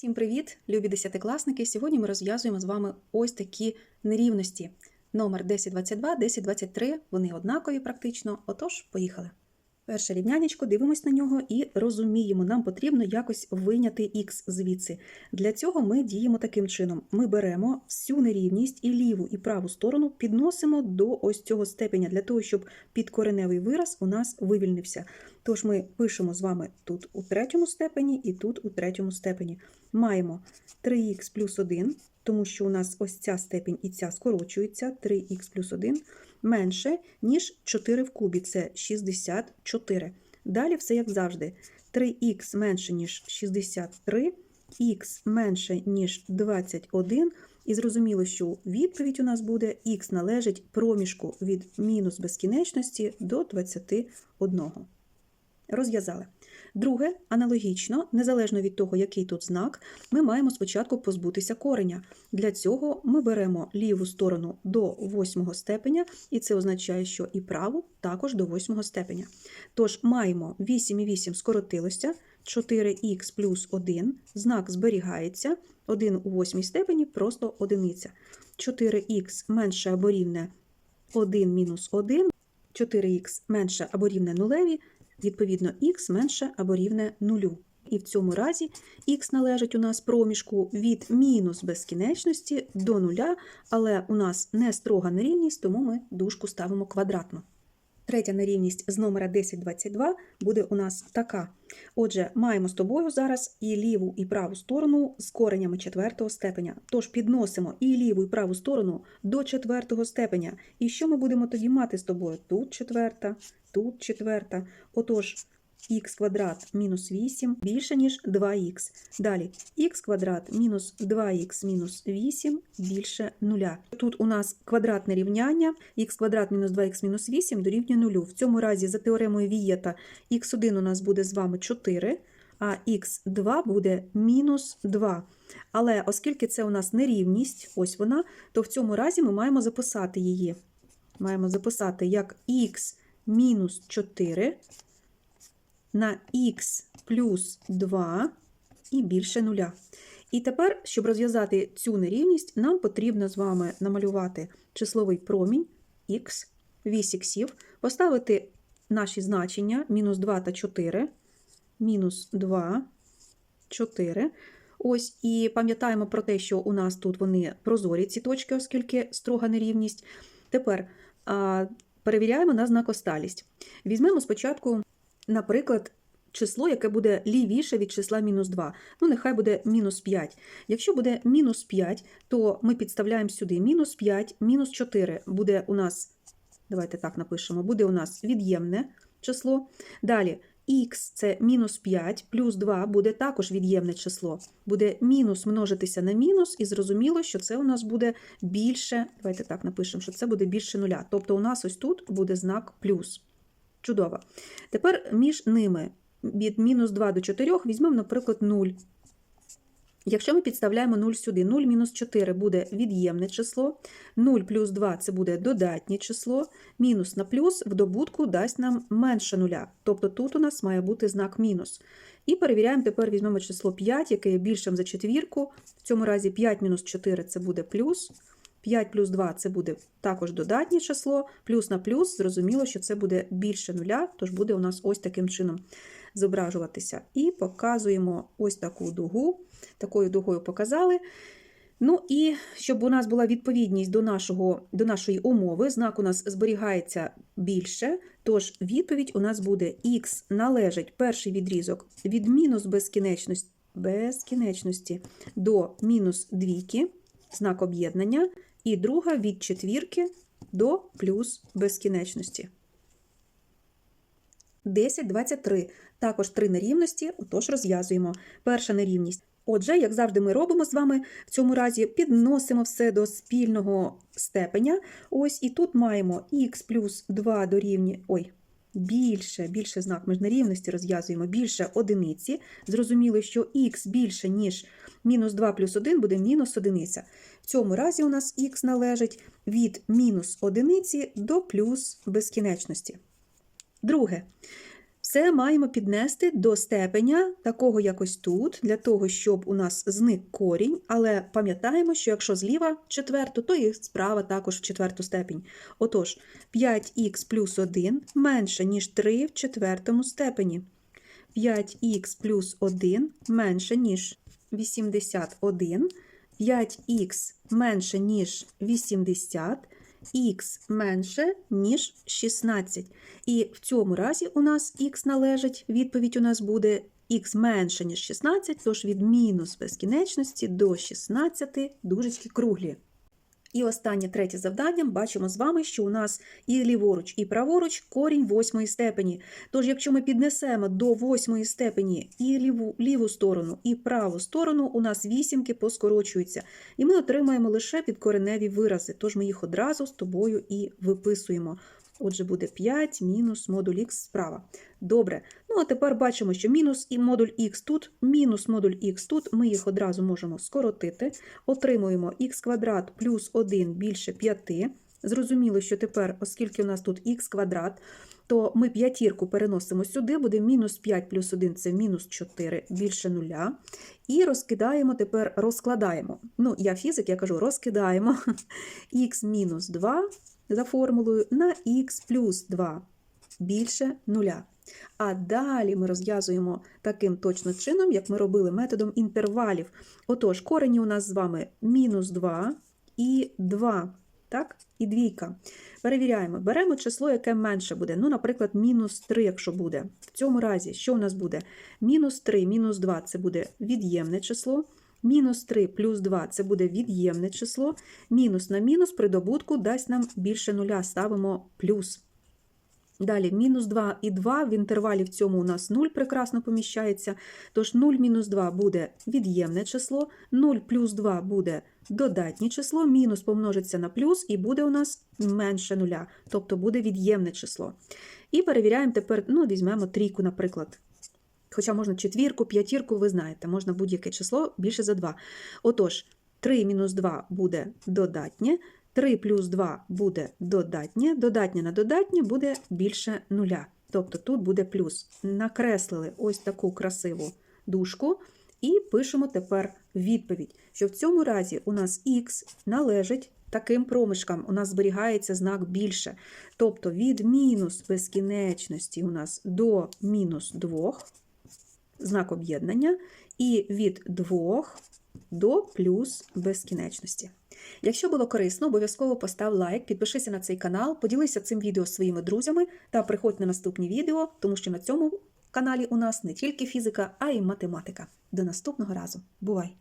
Всім привіт, любі десятикласники! Сьогодні ми розв'язуємо з вами ось такі нерівності. Номер 1022, 1023, вони однакові практично. Отож, поїхали. Перше рівнянечко, дивимось на нього і розуміємо, нам потрібно якось виняти х звідси. Для цього ми діємо таким чином: ми беремо всю нерівність і ліву, і праву сторону підносимо до ось цього степеня, для того, щоб підкореневий вираз у нас вивільнився. Тож ми пишемо з вами тут у третьому степені і тут у третьому степені. Маємо 3х плюс 1, тому що у нас ось ця степень і ця скорочується, 3х плюс 1 менше, ніж 4 в кубі, це 64. Далі все як завжди. 3х менше, ніж 63, х менше, ніж 21. І зрозуміло, що відповідь у нас буде х належить проміжку від мінус безкінечності до 21. Розв'язали. Друге, аналогічно, незалежно від того, який тут знак, ми маємо спочатку позбутися кореня. Для цього ми беремо ліву сторону до восьмого степеня, і це означає, що і праву також до восьмого степеня. Тож маємо 8 і 8 скоротилося, 4х плюс 1, знак зберігається, 1 у восьмій степені просто одиниця. 4х менше або рівне 1 мінус 1, 4х менше або рівне нулеві, відповідно, х менше або рівне нулю. І в цьому разі х належить у нас проміжку від мінус безкінечності до нуля, але у нас не строга нерівність, тому ми дужку ставимо квадратно. Третя нерівність з номера 1022 буде у нас така. Отже, маємо з тобою зараз і ліву, і праву сторону з коренями четвертого степеня. Тож підносимо і ліву, і праву сторону до четвертого степеня. І що ми будемо тоді мати з тобою? Тут четверта, тут четверта. Отож, х квадрат мінус 8 більше, ніж 2х. Далі х квадрат мінус 2х мінус 8 більше 0. Тут у нас квадратне рівняння, х квадрат мінус 2х мінус 8 дорівнює 0. В цьому разі, за теоремою Вієта, х1 у нас буде з вами 4, а х2 буде мінус 2. Але оскільки це у нас нерівність, ось вона, то в цьому разі ми маємо записати її. Маємо записати як х мінус 4 на х плюс 2 і більше нуля. І тепер, щоб розв'язати цю нерівність, нам потрібно з вами намалювати числовий промінь х, вісь поставити наші значення мінус 2 та 4, мінус 2, 4. Ось, і пам'ятаємо про те, що у нас тут вони прозорі, ці точки, оскільки строга нерівність. Тепер а, перевіряємо на знакосталість. Візьмемо спочатку наприклад, число, яке буде лівіше від числа мінус 2. Ну, нехай буде мінус 5. Якщо буде мінус 5, то ми підставляємо сюди мінус 5, мінус 4 буде у нас, давайте так напишемо, буде у нас від'ємне число. Далі х це мінус 5, плюс 2 буде також від'ємне число. Буде мінус множитися на мінус, і зрозуміло, що це у нас буде більше, давайте так напишемо, що це буде більше нуля. Тобто у нас ось тут буде знак плюс. Чудово. Тепер між ними від мінус 2 до 4 візьмемо, наприклад, 0. Якщо ми підставляємо 0 сюди, 0 мінус 4 буде від'ємне число, 0 плюс 2 це буде додатнє число, мінус на плюс в добутку дасть нам менше нуля. Тобто тут у нас має бути знак мінус. І перевіряємо, тепер візьмемо число 5, яке є більшим за четвірку. В цьому разі 5 мінус 4 це буде плюс. 5 плюс 2 це буде також додатнє число, плюс на плюс, зрозуміло, що це буде більше нуля, тож буде у нас ось таким чином зображуватися. І показуємо ось таку дугу. Такою дугою показали. Ну і щоб у нас була відповідність до нашого, до нашої умови, знак у нас зберігається більше, тож відповідь у нас буде х належить перший відрізок від мінус безкінечності, безкінечності до мінус двійки, знак об'єднання, і друга від четвірки до плюс безкінечності. 10, 23. Також три нерівності, отож розв'язуємо. Перша нерівність. Отже, як завжди, ми робимо з вами в цьому разі підносимо все до спільного степеня. Ось і тут маємо х плюс 2 дорівнює. Ой, більше, більше знак ми ж нерівності розв'язуємо більше одиниці. Зрозуміло, що х більше, ніж мінус 2 плюс 1 буде мінус одиниця. В цьому разі у нас х належить від мінус одиниці до плюс безкінечності. Друге. Все маємо піднести до степеня, такого якось тут, для того, щоб у нас зник корінь, але пам'ятаємо, що якщо зліва четверту, то і справа також в четверту степень. Отож, 5х плюс 1 менше, ніж 3 в четвертому степені. 5х плюс 1 менше, ніж 81. 5х менше, ніж 80, х менше, ніж 16. І в цьому разі у нас х належить, відповідь у нас буде х менше, ніж 16, тож від мінус безкінечності до 16 дужечки круглі. І останнє третє завдання бачимо з вами, що у нас і ліворуч, і праворуч корінь восьмої степені. Тож, якщо ми піднесемо до восьмої степені і ліву, ліву сторону, і праву сторону, у нас вісімки поскорочуються. І ми отримаємо лише підкореневі вирази. Тож ми їх одразу з тобою і виписуємо. Отже, буде 5 мінус модуль х справа. Добре. А тепер бачимо, що мінус і модуль х тут, мінус модуль х тут. Ми їх одразу можемо скоротити. Отримуємо х квадрат плюс 1 більше 5. Зрозуміло, що тепер, оскільки у нас тут х квадрат, то ми п'ятірку переносимо сюди, буде мінус 5 плюс 1 це мінус 4 більше нуля. І розкидаємо тепер, розкладаємо. Ну, я фізик, я кажу, розкидаємо х мінус 2 за формулою на х плюс 2 більше нуля. А далі ми розв'язуємо таким точно чином, як ми робили методом інтервалів. Отож, корені у нас з вами мінус 2 і 2, так? і двійка. Перевіряємо, беремо число, яке менше буде. Ну, наприклад, мінус 3, якщо буде. В цьому разі, що у нас буде? Мінус 3, мінус 2 це буде від'ємне число. Мінус 3 плюс 2 це буде від'ємне число. Мінус на мінус при добутку дасть нам більше нуля. Ставимо плюс. Далі, мінус 2 і 2 в інтервалі в цьому у нас 0 прекрасно поміщається. Тож 0 мінус 2 буде від'ємне число, 0 плюс 2 буде додатнє число, мінус помножиться на плюс і буде у нас менше нуля, тобто буде від'ємне число. І перевіряємо тепер, ну, візьмемо трійку, наприклад. Хоча можна четвірку, п'ятірку, ви знаєте, можна будь-яке число більше за 2. Отож, 3 мінус 2 буде додатнє, 3 плюс 2 буде додатнє, додатнє на додатнє буде більше нуля. Тобто тут буде плюс. Накреслили ось таку красиву дужку і пишемо тепер відповідь, що в цьому разі у нас х належить таким проміжкам, у нас зберігається знак більше. Тобто від мінус безкінечності у нас до мінус 2 знак об'єднання, і від 2 до плюс безкінечності. Якщо було корисно, обов'язково постав лайк, підпишися на цей канал, поділися цим відео з своїми друзями та приходь на наступні відео, тому що на цьому каналі у нас не тільки фізика, а й математика. До наступного разу. Бувай!